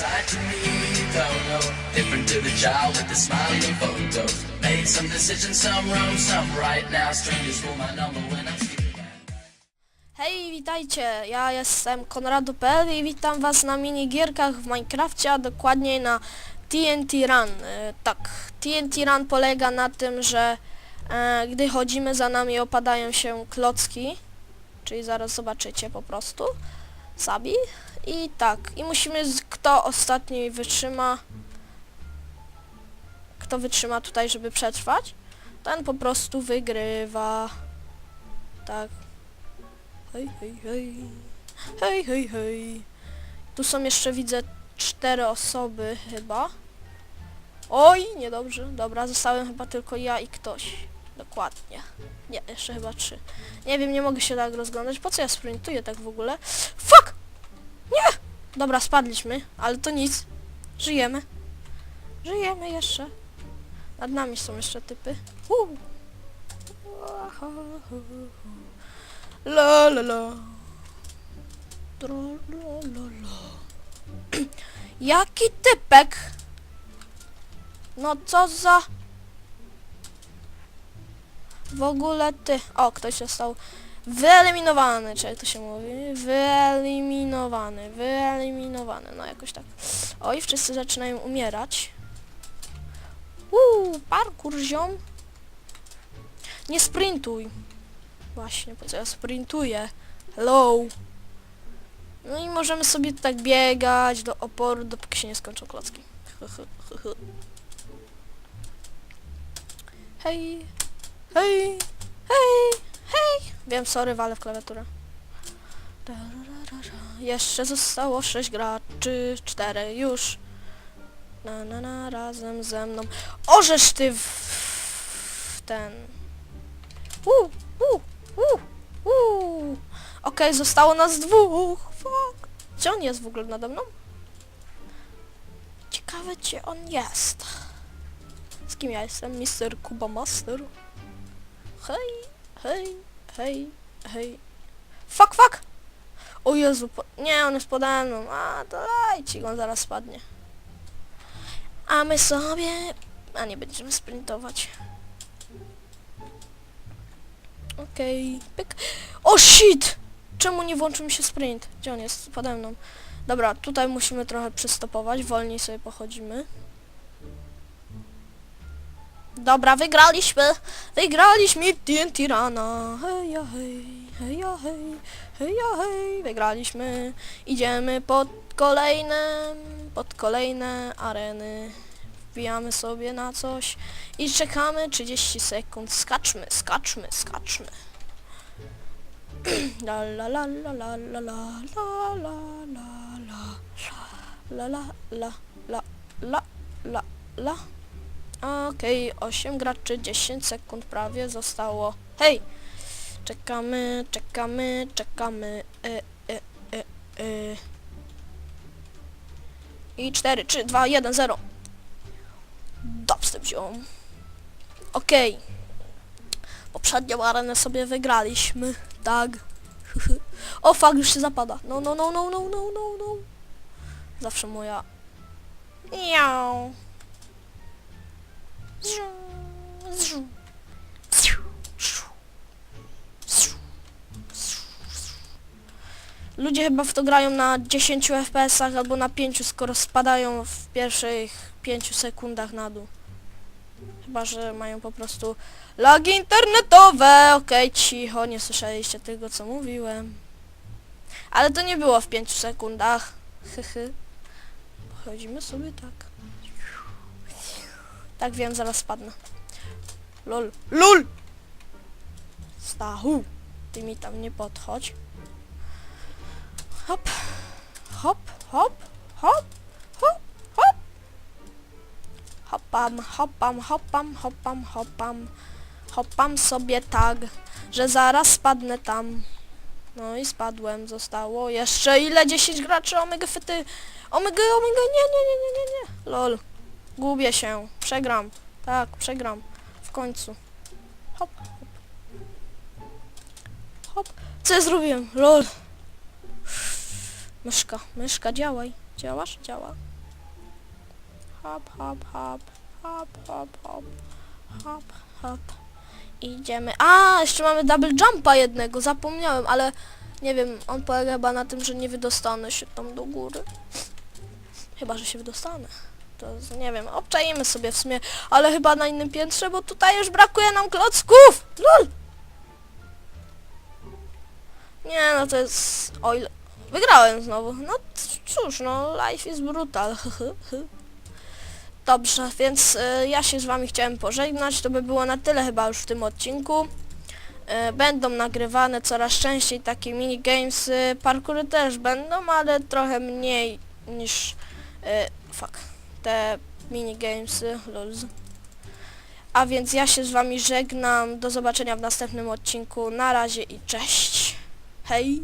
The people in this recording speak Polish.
side to me you don't know. Different to the child with the smiling. Made some decisions, some wrong, some right. Now strangers my number when I'm. Hej, witajcie, ja jestem Konrado.pl i witam was na minigierkach w Minecrafcie, a dokładniej na TNT Run. E, tak, TNT Run polega na tym, że e, gdy chodzimy za nami opadają się klocki, czyli zaraz zobaczycie po prostu, sami. I tak, i musimy, kto ostatni wytrzyma, kto wytrzyma tutaj, żeby przetrwać, ten po prostu wygrywa. Tak. Hej, hej, hej. Hej, hej, hej. Tu są jeszcze, widzę, cztery osoby chyba. Oj, niedobrze. Dobra, zostałem chyba tylko ja i ktoś. Dokładnie. Nie, jeszcze chyba trzy. Nie wiem, nie mogę się tak rozglądać. Po co ja sprintuję tak w ogóle? Dobra, spadliśmy, ale to nic. Żyjemy. Żyjemy jeszcze. Nad nami są jeszcze typy. Uh. La la la. Jaki typek? No co za... W ogóle ty... O, ktoś został wyeliminowany, czy jak to się mówi? Wyeliminowany, wyeliminowany, no jakoś tak. Oj, wszyscy zaczynają umierać. Uuu, parkour ziom. Nie sprintuj. Właśnie, po co ja sprintuję? Hello! No i możemy sobie tak biegać do oporu, dopóki się nie skończą klocki. Hej! Hej! Hej! Hej! Wiem, sorry, walę w klawiaturę. Jeszcze zostało 6 graczy, 4 już. Na na na, razem ze mną. Orzesz ty w, w ten... Uuu, uuu, uuu, uuu. Okej, zostało nas dwóch. Fuck. Gdzie on jest w ogóle nade mną? Ciekawe, gdzie on jest. Z kim ja jestem? Mister Kuba Master. Hej, hej, hej, hej. Fuck, fuck! O Jezu, po... nie, on jest pode mną. A, to dajcie go, on zaraz spadnie. A my sobie... A nie będziemy sprintować. Okej, pyk. O shit! Czemu nie włączył mi się sprint? Gdzie on jest? Pode mną. Dobra, tutaj musimy trochę przystopować, wolniej sobie pochodzimy. Dobra, wygraliśmy! Wygraliśmy TNT Rana! Hej, ja, hej, hej, ja, hej, hej, ja, hej, wygraliśmy! Idziemy pod kolejne, pod kolejne areny. Wbijamy sobie na coś i czekamy 30 sekund. Skaczmy, skaczmy, skaczmy. La la la la la la la la la la la la la la la la la Okej, 8 graczy, 10 sekund prawie zostało. Hej! Czekamy, czekamy, czekamy. E, e, e, e. I 4, 3, 2, 1, 0. Dubstep wziął. Okej. Poprzednią arenę sobie wygraliśmy. Tak. o fuck, już się zapada. No, no, no, no, no, no, no, no. Zawsze moja... Miau. Ludzie chyba w to grają na 10 FPS-ach albo na 5, skoro spadają w pierwszych 5 sekundach na dół. Chyba, że mają po prostu lagi internetowe. Okej, cicho, nie słyszeliście tego, co mówiłem. Ale to nie było w 5 sekundach. Hyhy. Chodzimy sobie tak. Tak wiem, zaraz spadnę. Lol. LOL! Stachu! Ty mi tam nie podchodź. Hop. Hop, hop, hop, hop, hop. Hopam, hopam, hopam, hopam, hopam. Hopam sobie tak, że zaraz spadnę tam. No i spadłem, zostało jeszcze ile? 10 graczy, omega fyty. Omega, omega, nie, nie, nie, nie, nie, nie. Lol. Gubię się. Przegram. Tak, przegram. W końcu. Hop, hop. Hop. Co ja zrobiłem? Lol. Myszka, myszka, działaj. Działasz? Działa. Hop, hop, hop. Hop, hop, hop. Hop, hop. Idziemy. A, jeszcze mamy double jumpa jednego, zapomniałem, ale nie wiem, on polega chyba na tym, że nie wydostanę się tam do góry. Chyba, że się wydostanę. To nie wiem, obczajmy sobie w sumie, ale chyba na innym piętrze, bo tutaj już brakuje nam klocków! LOL! Nie, no to jest... O ile... Wygrałem znowu. No cóż, no life is brutal. Dobrze, więc y, ja się z wami chciałem pożegnać. To by było na tyle chyba już w tym odcinku. Y, będą nagrywane coraz częściej takie minigamesy. Parkury też będą, ale trochę mniej niż... Y, fuck. Te minigamesy. Lols. A więc ja się z wami żegnam. Do zobaczenia w następnym odcinku. Na razie i cześć. Hej!